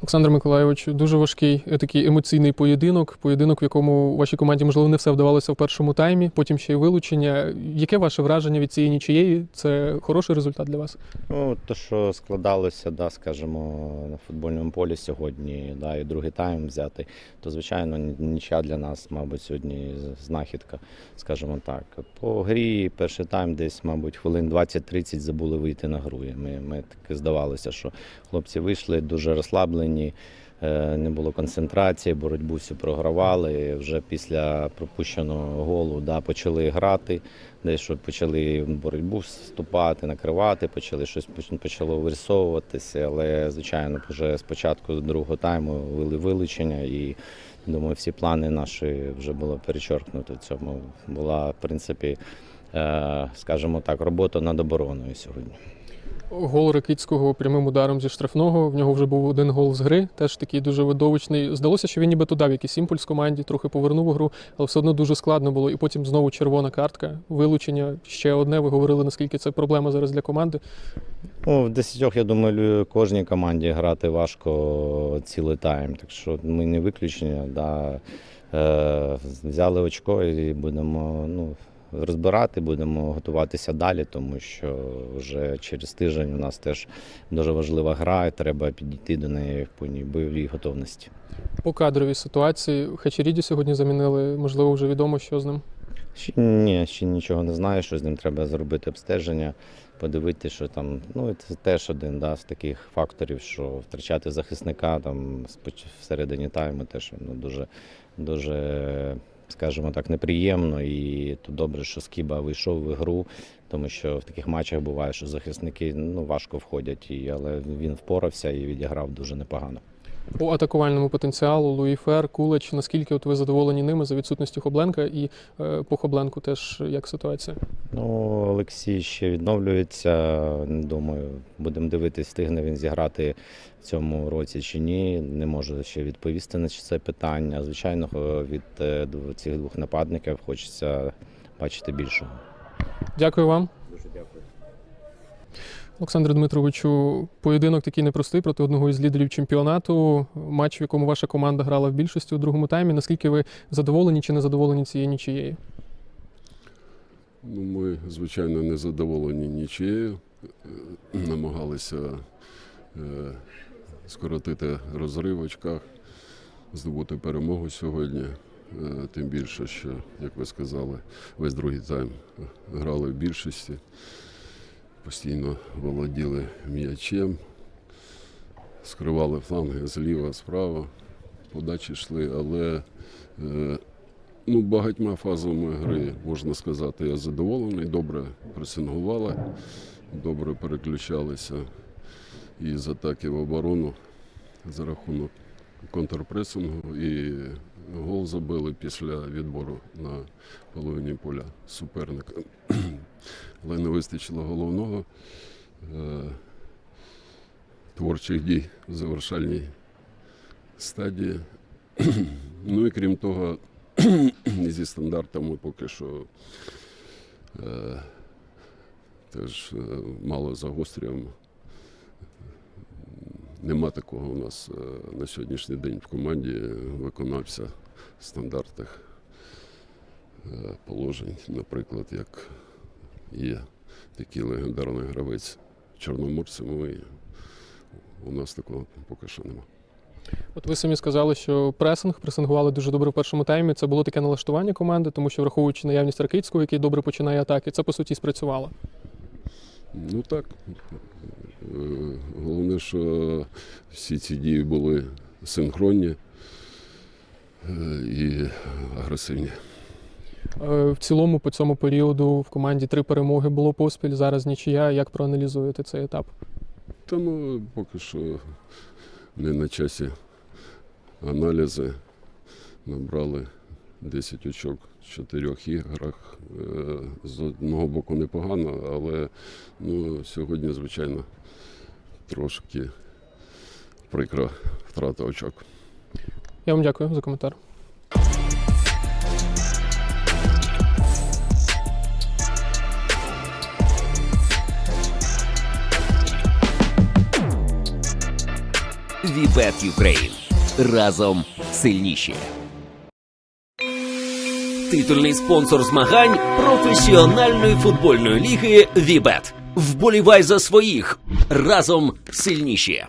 Олександр Миколайович, дуже важкий е, такий емоційний поєдинок. Поєдинок, в якому вашій команді можливо не все вдавалося в першому таймі, потім ще й вилучення. Яке ваше враження від цієї нічиєї? Це хороший результат для вас? Ну, то, що складалося, да, скажімо, на футбольному полі сьогодні, да, і другий тайм взяти, то звичайно ні- нічия для нас, мабуть, сьогодні знахідка, скажімо так. По грі перший тайм десь, мабуть, хвилин 20-30 забули вийти на гру. Ми, ми таки здавалося, що хлопці вийшли дуже розслаблені. Е, Не було концентрації, боротьбу всю програвали. Вже після пропущеного голу да, почали грати десь почали боротьбу вступати, накривати, почали щось почало вирисовуватися, але звичайно, вже з початку другого тайму вели вилучення і думаю, всі плани наші вже було перечеркнуто. Цьому була, в принципі, е, скажімо так, робота над обороною сьогодні. Гол Ракицького прямим ударом зі штрафного. В нього вже був один гол з гри, теж такий дуже видовищний. Здалося, що він ніби дав якийсь імпульс команді, трохи повернув гру, але все одно дуже складно було. І потім знову червона картка, вилучення. Ще одне. Ви говорили, наскільки це проблема зараз для команди. Ну, в десятьох, я думаю, кожній команді грати важко цілий тайм. Так що ми не виключення. Да. Е, взяли очко і будемо ну, розбирати, будемо готуватися далі, тому що вже через тиждень у нас теж дуже важлива гра, і треба підійти до неї в повній бойовій готовності. По кадровій ситуації Хачеріді сьогодні замінили. Можливо, вже відомо, що з ним. Ще, ні, ще нічого не знаю, що з ним треба зробити обстеження, подивитися, що там. Ну, це теж один да, з таких факторів, що втрачати захисника там всередині тайму теж ну, дуже, дуже, скажімо так, неприємно. І то добре, що Скіба вийшов в ігру, тому що в таких матчах буває, що захисники ну, важко входять, і, але він впорався і відіграв дуже непогано. По атакувальному потенціалу Луї Фер, Кулич. Наскільки от ви задоволені ними за відсутністю Хобленка і е, по Хобленку теж як ситуація? Ну, Олексій ще відновлюється. Не Думаю, будемо дивитись, встигне він зіграти в цьому році чи ні. Не можу ще відповісти на це питання. Звичайно, е, від е, цих двох нападників хочеться бачити більшого. Дякую вам. Дуже дякую. Олександре Дмитровичу, поєдинок такий непростий проти одного із лідерів чемпіонату. Матч, в якому ваша команда грала в більшості у другому таймі. Наскільки ви задоволені чи не задоволені цією нічією? Ну, ми, звичайно, не задоволені нічиєю. Е, Намагалися е, скоротити розрив в очках, здобути перемогу сьогодні. Е, Тим більше, що, як ви сказали, весь другий тайм грали в більшості, постійно володіли м'ячем, скривали фланги зліва, справа, подачі йшли, але е, Ну, багатьма фазами гри, можна сказати, я задоволений. Добре пресингували, добре переключалися із атаки в оборону за рахунок контрпресингу і забили після відбору на половині поля суперника. Але не вистачило головного е, творчих дій в завершальній стадії. ну і крім того, зі стандартами поки що е, теж е, мало загострюємо. Нема такого у нас на сьогоднішній день в команді виконавця стандартних е, положень, наприклад, як є такий легендарний гравець Чорноморці, ми у нас такого поки що нема. От ви самі сказали, що пресинг пресингували дуже добре в першому таймі. Це було таке налаштування команди, тому що враховуючи наявність Ракицького, який добре починає атаки, це по суті спрацювало. Ну так. Е, Головне, що всі ці дії були синхронні і агресивні. Е, В цілому по цьому періоду в команді три перемоги було поспіль. Зараз нічия. Як проаналізуєте цей етап? Та ну поки що не на часі аналізи набрали 10 очок в чотирьох іграх. Е, З одного боку непогано, але ну, сьогодні, звичайно, трошки прикра втрата очок. Я вам дякую за коментар. Вібет Юкрейн. Разом сильніші. Титульний спонсор змагань професіональної футбольної ліги Вібет. Вболівай за своїх разом сильніші.